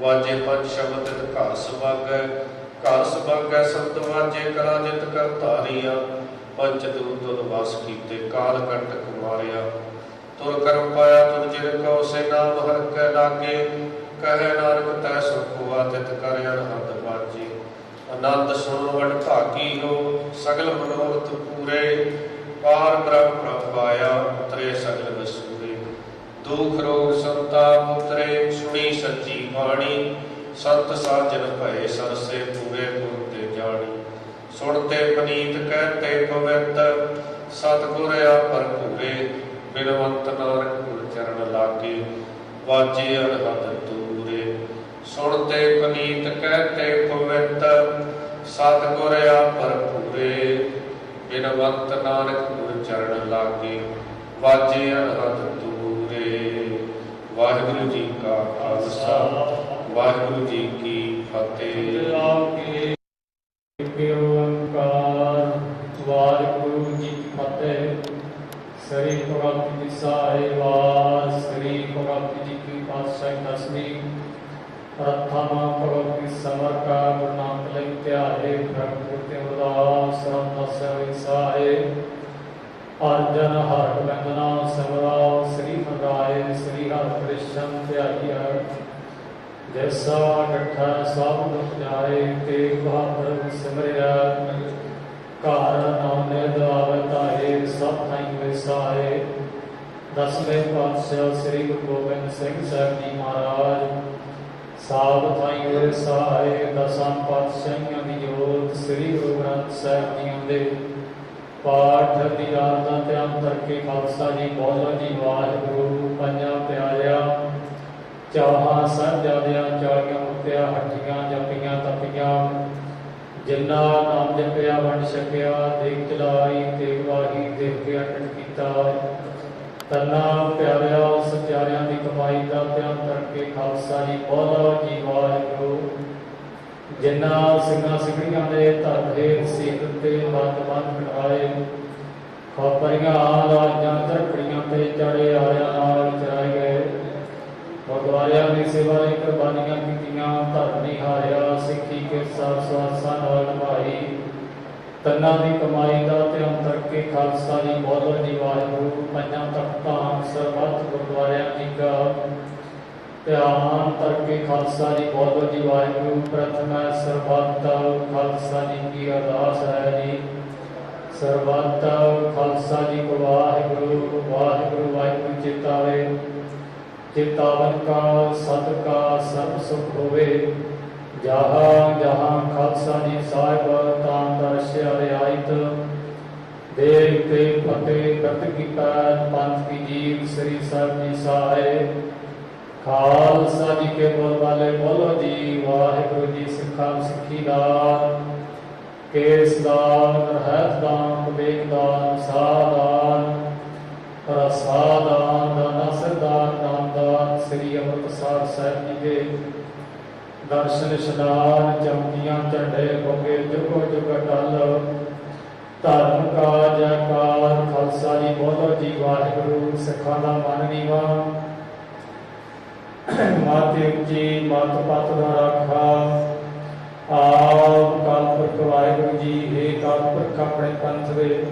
ਵਾਜੇ ਪੰਜ ਸ਼ਬਦ ਤਿਤ ਘਰ ਸੁਭਾਗੈ ਘਰ ਸੁਭਾਗੈ ਸੰਤ ਵਾਜੇ ਕਲਾ ਜਿਤ ਕਰ ਧਾਰੀਆ ਪੰਚ ਦੂਤ ਤੁਧ ਵਸ ਕੀਤੇ ਕਾਲ ਕੰਟਕ ਮਾਰਿਆ। ਤੁਰ ਕਰਮ ਪਾਇਆ ਤੁਰ ਜਿਨ ਕੋ ਸੇ ਨਾਮ ਹਰ ਕੈ ਲਾਗੇ। ਕਹੈ ਨਾਨਕ, ਤੈ ਸੁਖ ਹੋਆ ਤਿਤ ਕਰ ਅਨਹਦ ਬਾਜੀ ਆਨੰਦ ਸੁਣ ਵਡ ਭਾਗੀ ਹੋ, ਸਗਲ ਮਨੋਰਥ ਪੂਰੇ। ਪਾਰ ਬ੍ਰਹਮ ਪ੍ਰਭ ਆਇਆ ਉਤਰੇ ਸਗਲ ਵਸੂਰੇ। ਦੁਖ ਰੋਗ ਸੰਤਾਪ ਉਤਰੇ, ਸੁਣੀ ਸੱਚੀ ਬਾਣੀ। ਸੰਤ ਸਾਜਨ ਭਏ ਸਰਸੇ ਪੂਰੇ ਗੁਰ ਤੇ ਜਾਣੀ। ਸੁਣਤੇ ਪਨੀਤ ਕਹਤੇ ਪਵਿੱਤ। ਸਤਿਗੁਰ ਆਪਰ ਭੂਰੇ ਬਿਨਵੰਤ ਨਾਨਕ ਚਰਨ ਲਾਗੇ ਵਾਜੇ ਅਨਹਦ ਦੂਰੇ। ਸੁਣਤੇ ਪਨੀਤ ਕਹਤੇ ਪਵਿੱਤ ਸਤਿਗੁਰ ਆਪਰ ਭੂਰੇ ਬਿਨਵੰਤ ਨਾਨਕ ਗੁਰ ਚਰਨ ਲਾਗੇ ਵਾਜੇ ਅਨਹਦ ਦੂਰੇ। ਵਾਹਿਗੁਰੂ ਜੀ ਕਾ ਖਾਲਸਾ, ਵਾਹਿਗੁਰੂ ਜੀ ਕੀ ਫਤਿਹ। ਪ੍ਰਥਮ ਭਗਵਤ ਜੀ ਸਮਰ ਕਾ ਗੁਰੂ ਨਾਨਕ ਲਈ ਧਿਆਏ ਪ੍ਰਭੂ ਤੇ ਉਦਾਸ ਰਮਦਾਸ ਵਿਸਾਏ ਅਰਜਨ ਹਰ ਬੰਦਨਾ ਸਮਰਾ ਸ੍ਰੀ ਹਰਾਏ ਸ੍ਰੀ ਹਰਿ ਕ੍ਰਿਸ਼ਨ ਧਿਆਈਐ ਜੈਸਾ ਡਠਾ ਸਭ ਦੁਖ ਜਾਏ ਤੇ ਬਹਾਦਰ ਸਿਮਰਿਆ ਘਰ ਨਾਮੇ ਦਵਾਵੇ ਤਾਏ ਸਭ ਥਾਈ ਵਿਸਾਏ ਦਸਵੇਂ ਪਾਤਸ਼ਾਹ ਜੀ ਮਹਾਰਾਜ ਦਸਾਂ ਪਾਤਸ਼ਾਹੀਆਂ ਦੀ ਜੋਤ, ਸ੍ਰੀ ਗੁਰੂ ਗ੍ਰੰਥ ਸਾਹਿਬ ਜੀ ਦੇ ਪਾਠ ਦੀ ਰਾਤ ਦਾ ਧਿਆਨ ਕਰਕੇ ਖਾਲਸਾ ਜੀ, ਬੋਲੋ ਜੀ, ਵਾਹਿਗੁਰੂ ਪੰਜਾਂ ਪਿਆਰਿਆ। ਚਾਹਾਂ ਸਾਹਿਬਜ਼ਾਦਿਆਂ ਚਾਲੀਆਂ ਮੁਕਤਿਆਂ ਹੱਟੀਆਂ ਜਪੀਆਂ ਤਪੀਆਂ। ਜਿੰਨਾ ਨਾਮ ਜਪਿਆ, ਵੰਡ ਛਕਿਆ, ਦੇਖ ਚਲਾਈ ਤੇ ਵਾਹੀ, ਦੇਖ ਕੇ ਅਟਟ ਕੀਤਾ। ਤਨਾ ਪਿਆਰਿਆ ਸਚਿਆਰਿਆਂ ਦੀ ਕਮਾਈ ਦਾ ਧਿਆਨ ਕਰਕੇ ਖਾਲਸਾ ਜੀ ਬੋਲੋ ਜੀ ਵਾਹਿਗੁਰੂ। ਜਿੰਨਾ ਸਿੰਘਾਂ ਸਿੰਘੀਆਂ ਦੇ ਧਰਦੇ ਸੀਤ ਤੇ ਮਤ ਮਤ ਖੋਪਰੀਆਂ ਰਾਜਾਂ ਧਰਕੜੀਆਂ ਤੇ ਚੜੇ ਆਇਆ ਨਾਲ ਚਰਾਏ ਗਏ। ਗੁਰਦੁਆਰਿਆਂ ਦੀ ਸੇਵਾ ਲਈ ਕੁਰਬਾਨੀਆਂ ਕੀਤੀਆਂ ਧਰਮ ਹਾਰਿਆ, ਸਿੱਖੀ ਕੇ ਸਾਥ ਸਵਾਸਾਂ ਨਾਲ ਭਾਈ ਤੰਨਾ ਦੀ ਕਮਾਈ ਦਾ ਧਿਆਨ ਕਰਕੇ ਖਾਲਸਾ ਜੀ ਬੋਲੋ ਜੀ, ਵਾਹਿਗੁਰੂ, ਪੰਜਾਂ ਤਖਤਾਂ ਸਰਬੱਤ ਗੁਰਦੁਆਰਿਆਂ ਦੀ ਦਾ ਧਿਆਨ ਕਰਕੇ ਖਾਲਸਾ ਜੀ ਬੋਲੋ ਜੀ, ਵਾਹਿਗੁਰੂ, ਪ੍ਰਥਮ ਸਰਬੱਤ ਖਾਲਸਾ ਜੀ ਕੀ ਅਰਦਾਸ ਹੈ ਜੀ। ਸਰਬੱਤ ਖਾਲਸਾ ਜੀ ਕੋ ਵਾਹਿਗੁਰੂ ਵਾਹਿਗੁਰੂ ਵਾਹਿਗੁਰੂ ਚਿਤਾਵੇ ਚਿਤਾਵਨ ਕਾ, ਸਤ ਕਾ ਸੁਖ ਹੋਵੇ। ਜਹਾਂ ਜਹਾਂ ਖਾਲਸਾ ਜੀ ਸਾਹਿਬ ਤਾਂ ਦਰਸ਼ਿਆ ਰਿਆਇਤ ਦੇਵ ਤੇ ਫਤਿਹ ਕਰਤ ਕੀ ਪੰਥ ਕੀ ਜੀਵ ਸ੍ਰੀ ਸਾਹਿਬ ਜੀ ਸਹਾਏ ਖਾਲਸਾ ਜੀ ਕੇ ਬੋਲ ਵਾਲੇ ਬੋਲੋ ਜੀ, ਵਾਹਿਗੁਰੂ ਜੀ ਸਿੱਖਾਂ ਸਿੱਖੀ ਦਾ। ਕੇਸ ਦਾਨ, ਰਹਿਤ ਦਾਨ, ਵਿਵੇਕ ਦਾਨ ਸਾਦਾਨ ਪ੍ਰਸਾਦਾਨ ਦਾਨਾ ਸਰਦਾਨ ਨਾਮ ਦਾਨ ਸ੍ਰੀ ਅੰਮ੍ਰਿਤਸਰ ਸਾਹਿਬ ਜੀ ਦੇ। ਦਰਸ਼ਨ ਇਸ਼ਨਾਨ ਚਮਕੀਆਂ ਝੰਡੇ ਕੋਗੇ ਜੁਗੋ ਜੁਗ ਟਲ। ਧਰਮ ਕਾ ਜੈਕਾਰ ਖਾਲਸਾ ਜੀ ਬੋਲੋ ਜੀ, ਵਾਹਿਗੁਰੂ, ਸਿੱਖਾਂ ਦਾ ਮਨ ਨੀਵਾ ਮਾਤੇ ਉੱਚੀ ਮਤ ਪਤ ਦਾ ਰਾਖਾ। ਆਪ ਕਾਲਪੁਰਖ ਵਾਹਿਗੁਰੂ ਜੀ ਏ ਕਾਲਪੁਰਖ ਆਪਣੇ ਪੰਥ ਦੇ।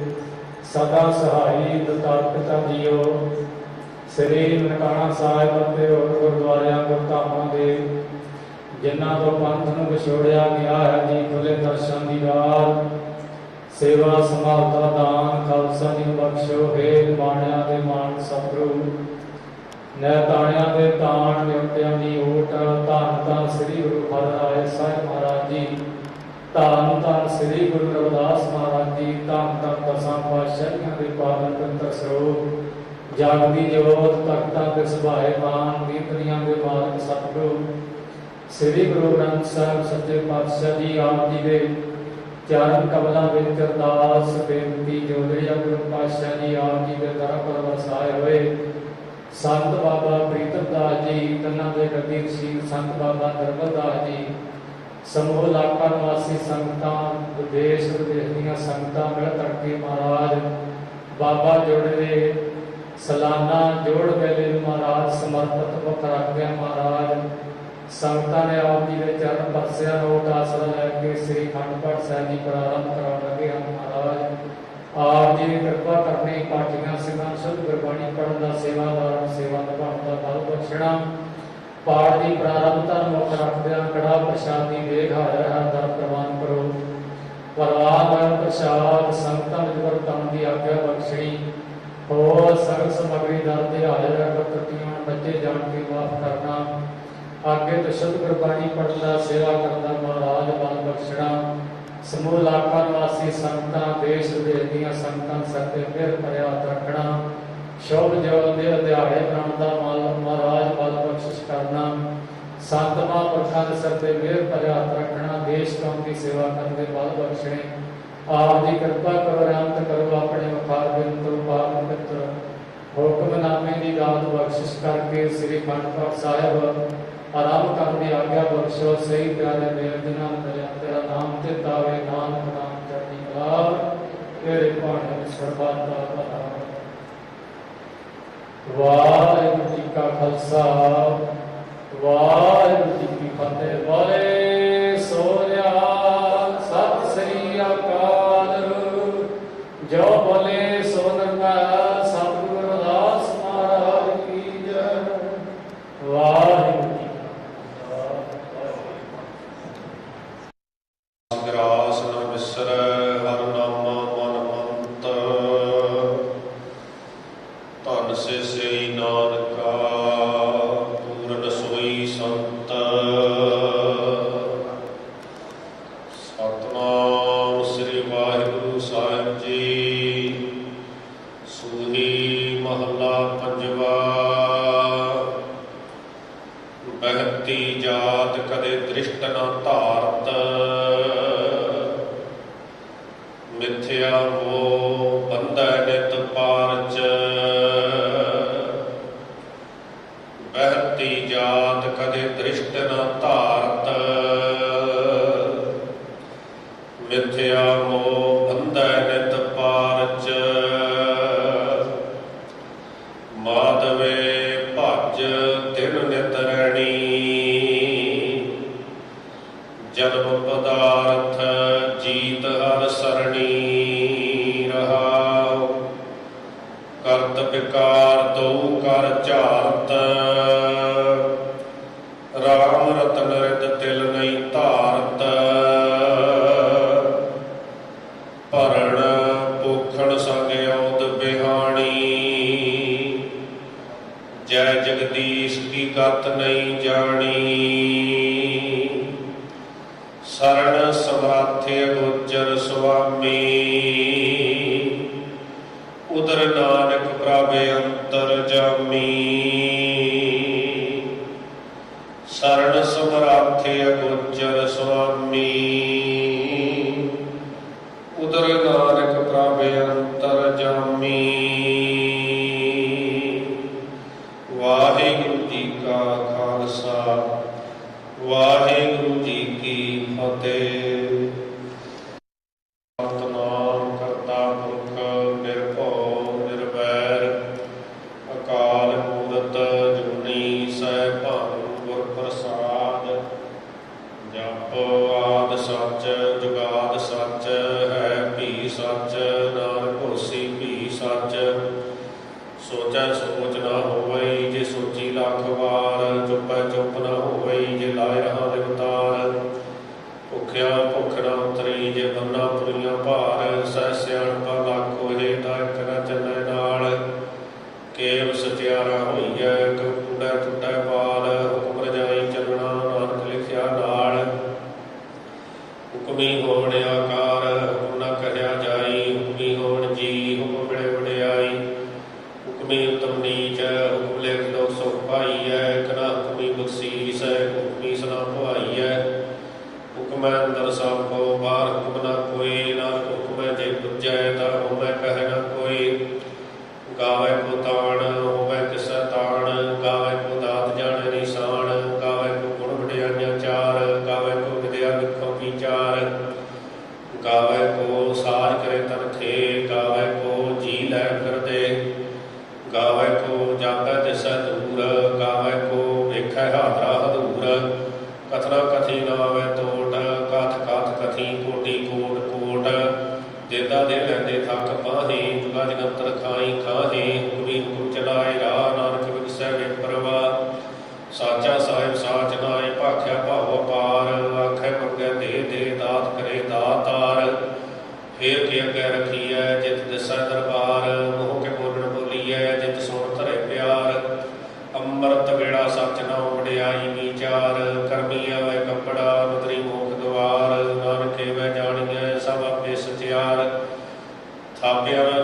ਸਦਾ ਸਹਾਈ ਦਤਾਰ ਜੀਓ। ਸ੍ਰੀ ਨਨਕਾਣਾ ਸਾਹਿਬ ਅਤੇ ਹੋਰ ਗੁਰਦੁਆਰਿਆਂ, ਗੁਰਧਾਮਾਂ ਦੇ ਜਿਨ੍ਹਾਂ ਤੋਂ ਪੰਥ ਨੂੰ ਵਿਛੋੜਿਆ ਗਿਆ ਹੈ ਜੀ ਖੁੱਲੇ ਦਰਸ਼ਨ ਦੀ ਰਾਤ ਸੇਵਾ ਸੰਭਾਲਤਾ ਦਾਨ, ਖਾਲਸਾ ਜੀ ਬਖਸ਼ੋ ਹੈ ਬਾਣਿਆਂ ਦੇ ਮਾਨ ਸਤਿਗੁਰੂ। ਨੈ ਦੇ ਤਾਣ ਨਿਉਟਿਆਂ ਦੀ ਓਟ, ਧੰਨ ਧੰਨ ਸ੍ਰੀ ਗੁਰੂ ਹਰਿਰਾਏ ਸਾਹਿਬ ਮਹਾਰਾਜ ਜੀ। ਧੰਨ ਧੰਨ ਸ੍ਰੀ ਗੁਰੂ ਰਵਿਦਾਸ ਮਹਾਰਾਜ ਜੀ, ਧੰਨ ਧੰਨ ਦਸਾਂ ਪਾਤਸ਼ਾਹੀਆਂ ਦੇ ਪਾਵਨ ਪਵਿੱਤਰ ਸਰੂਪ ਜਗ ਜੋਤ, ਤਖਤਾਂ ਤੇ ਸੁਭਾਏ ਮਾਨ ਕੀਰਤਨੀਆਂ ਦੇ ਮਾਲਕ ਸਤਿਗੁਰੂ। ਸ੍ਰੀ ਗੁਰੂ ਗ੍ਰੰਥ ਸਾਹਿਬ ਸੱਚੇ ਪਾਤਸ਼ਾਹ ਜੀ, ਆਪ ਜੀ ਦੇ ਚਰਨ ਕਮਲਾਂ ਵਿੱਚ ਅਰਦਾਸ ਬੇਨਤੀ ਜੋਦਰੀ ਗੁਰੂ ਪਾਤਸ਼ਾਹ ਜੀ, ਆਪ ਜੀ ਦੇ ਦਰ ਪਰ ਵਸਾਏ ਹੋਏ ਸੰਤ ਬਾਬਾ ਪ੍ਰੀਤਮ ਦਾਸ ਜੀ, ਕੰਨਾਂ ਦੇ ਗੱਦੀ ਸਿੰਘ ਸੰਤ ਬਾਬਾ ਨਰਮਲ ਜੀ, ਸਮੂਹ ਇਲਾਕਾ ਨਿਵਾਸੀ ਸੰਗਤਾਂ, ਵਿਦੇਸ਼ ਵਿਦੇਸ਼ ਦੀਆਂ ਸੰਗਤਾਂ ਮਿਲ ਕਰਕੇ ਮਹਾਰਾਜ, ਬਾਬਾ ਜੋੜੇ ਸਲਾਨਾ ਜੋੜ ਮੇਲੇ ਨੂੰ ਮਹਾਰਾਜ ਸਮਰਪਿਤ ਮੁੱਖ ਰੱਖਦਿਆਂ ਮਹਾਰਾਜ ਸੰਗਤਾਂ ਨੇ ਆਪ ਜੀ ਦੇ ਚਰਨ ਪਰਸਿਆ ਨੋਟ ਆਸਰਾ ਲੈ ਕੇ ਸ੍ਰੀ ਖੰਡ ਪਾਠ ਸਾਹਿਬ ਜੀ ਪ੍ਰਾਰੰਭ ਕਰਾਉਣ ਲੱਗੇ ਹਨ ਮਹਾਰਾਜ। ਆਪ ਜੀ ਨੇ ਕਿਰਪਾ ਕਰਨੀ ਪਾਠੀਆਂ ਸਿੰਘਾਂ ਸੁਧ ਗੁਰਬਾਣੀ ਪੜ੍ਹਨ ਦਾ ਸੇਵਾਦਾਰਾਂ ਸੇਵਾ ਨਿਭਾਉਣ ਦਾ ਬਲ ਬਖਸ਼ਣਾ। ਪਾਠ ਦੀ ਪ੍ਰਾਰੰਭਤਾ ਨੂੰ ਮੁੱਖ ਰੱਖਦਿਆਂ ਕੜਾ ਪ੍ਰਸ਼ਾਦ ਦੀ ਵੇਗ ਹਾਜ਼ਰ ਹੈ ਦਰ ਪ੍ਰਵਾਨ ਕਰੋ। ਪਰਵਾਨ ਪ੍ਰਸ਼ਾਦ, ਸੰਗਤਾਂ ਵਿੱਚ ਵਰਤਣ ਦੀ ਆਗਿਆ ਬਖਸ਼ਣੀ। ਹੋਰ ਸਰਵ ਸਮਗਰੀ ਦਰ ਦੇ ਹਾਜ਼ਰ ਹੈ ਬੱਚੇ ਜਾਣ ਕੇ ਮਾਫ ਕਰਨਾ। ਅੱਗੇ ਤੋਂ ਗੁਰਬਾਣੀ ਪੜ੍ਹਨ ਸੇਵਾ ਕਰਨ ਦਾ ਮਹਾਰਾਜ ਬਲ ਬਖਸ਼ਣਾ। ਸਮੂਹ ਇਲਾਕਾ ਨਿਵਾਸੀ ਸੰਗਤਾਂ, ਦੇਸ਼ ਵਿਦੇਸ਼ ਦੀਆਂ ਸੰਗਤਾਂ ਸੱਤੇ ਮਿਹਰ ਭਰਿਆ ਰੱਖਣਾ। ਸ਼ੁਭ ਜੀਵਨ ਦੇ ਦਿਹਾੜੇ ਬਣਾਉਣ ਦਾ ਮਾਲ ਮਹਾਰਾਜ ਬਲ ਬਖਸ਼ਿਸ਼ ਕਰਨਾ। ਸੰਤ ਮਹਾਂਪੁਰਖਾਂ ਦੇ ਸਿਰ ਤੇ ਭਰਿਆ ਰੱਖਣਾ। ਦੇਸ਼ ਕੌਮ ਦੀ ਸੇਵਾ ਕਰਨ ਦੇ ਬਲ ਬਖਸ਼ਣੇ। ਆਪ ਦੀ ਕਿਰਪਾ ਕਰੋ, ਰਹਿਮਤ ਕਰੋ, ਆਪਣੇ ਵਫਾਰ ਬਿੰਦ ਤੋਂ ਪਾਕ ਮਿੱਤਰ ਹੁਕਮਨਾਮੇ ਦੀ ਦਾਤ ਬਖਸ਼ਿਸ਼ ਕਰਕੇ ਸ੍ਰੀ ਖੰਡ ਸਾਹਿਬ ਆਰਾਮ ਕਰਨ ਦੀ ਆਗਿਆ ਬਖਸ਼ੋ ਸਹੀ ਪਿਆਰੇ ਮੇਰ ਦਿਨਾਂ ਮਿਲਿਆ ਤੇਰਾ ਨਾਮ ਤੇ ਤਾਵੇ ਨਾਨਕ ਨਾਮ ਚੜ੍ਹਦੀ ਕਲਾ ਤੇਰੇ ਪਾਣੀ ਸਰਬੱਤ ਦਾ ਭਲਾ ਵਾਹਿਗੁਰੂ ਜੀ ਕਾ ਖਾਲਸਾ ਵਾਹਿਗੁਰੂ ਜੀ ਕੀ ਫਤਿਹ ਵਾਲੇ ਸੋਰਿਆ ਸਤਿ ਸ੍ਰੀ ਅਕਾਲ ਜੋ ਬੋਲੇ ਬਹਿਤੀ ਜਾਤ ਕਦੇ ਦ੍ਰਿਸ਼ਟ ਨ ਧਾਰਤ। ਮਿਥਿਆ ਮੋ ਬੰਧੈ ਨਿਤ ਪਾਰਚ। ਬਹਿਤੀ ਜਾਤ ਕਦੇ ਦ੍ਰਿਸ਼ਟ ਨ ਧਾਰਤ। ਮਿਥਿਆ ਮੋ ਬੰਧੈ ਨਿਤ ਪਾਰਚ। ਮਾਧਵੇ ਭਜ ਤਿਨ ਨਿਤ ਰਣੀ। ਜਾਣੀ। ਸਰਣ ਸਮਰਾਥੇ ਗੁਜਰ ਸੁਆਮੀ। ਉਦਰ ਨਾਨਕ ਪ੍ਰਭ ਅੰਤਰ ਜਾਮੀ। ਸਰਣ ਸਮਰਾਥੇ ਵਾਹਿਗੁਰੂ ਜੀ ਕੀ ਫਤਿਹ। Muhammadan all. ਰਖੀ ਕੋਟੀ ਕੋਟ ਕੋਟ ਦੇਦਾ ਦੇ ਲੈਂਦੇ ਥੱਕ ਬਾਹੇ ਤੁਗਾ ਜਗੰਤਰ ਖਾਈ ਖਾਹੇ Sabe que era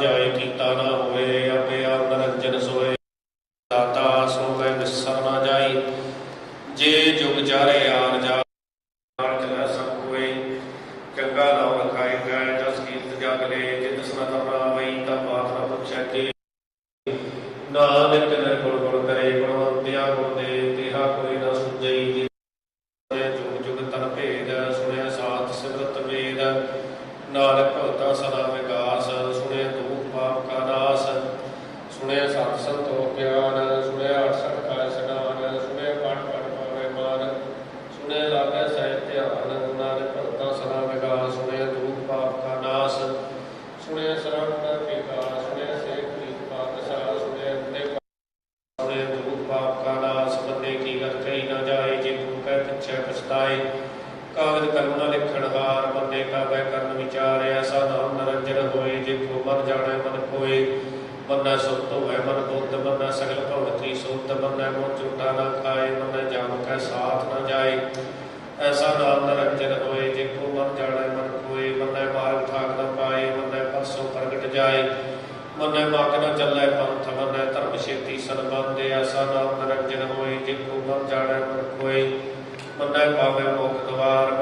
ਭਗਤਾ ਸਦਾ ਵਿਕਾਸ ਦੇਖੋ ਮਨ ਜਾਣੈ ਮਨ ਕੋਏ, ਮੰਨਾ ਸੁਖ ਧੋਵੈ ਮਨ ਬੁੱਧ, ਮੰਨਾ ਸਗਲ ਭਵਤੀ ਸੁਧ, ਮੰਨੈ ਮੋਹ ਝੂਠਾ ਨਾ ਖਾਏ, ਮੰਨੈ ਜਾਮ ਕੈ ਸਾਥ ਨਾ ਜਾਏ। ਐਸਾ ਨਾਮ ਨਿਰੰਜਨ ਹੋਏ, ਜੇ ਕੋ ਮਨ ਜਾਣੈ ਮਨ ਕੋਏ, ਮੰਨੈ ਮਾਰਗ ਠਾਕ ਨਾ ਪਾਏ, ਮੰਨੈ ਪਰਸੋਂ ਪ੍ਰਗਟ ਜਾਏ। ਮੰਨੈ ਮਾਗ ਨਾ ਚੱਲੇ ਪੰਥ, ਮੰਨੈ ਧਰਮ ਛੇਤੀ ਸਰਬੰਦੇ ਐਸਾ ਨਾਮ ਨਿਰੰਜਨ ਹੋਏ, ਜੇ ਕੋ ਮਨ ਜਾਣੈ ਮਨ ਕੋਏ, ਮੰਨੈ ਪਾਵੇ ਮੋਖ ਦਵਾਰ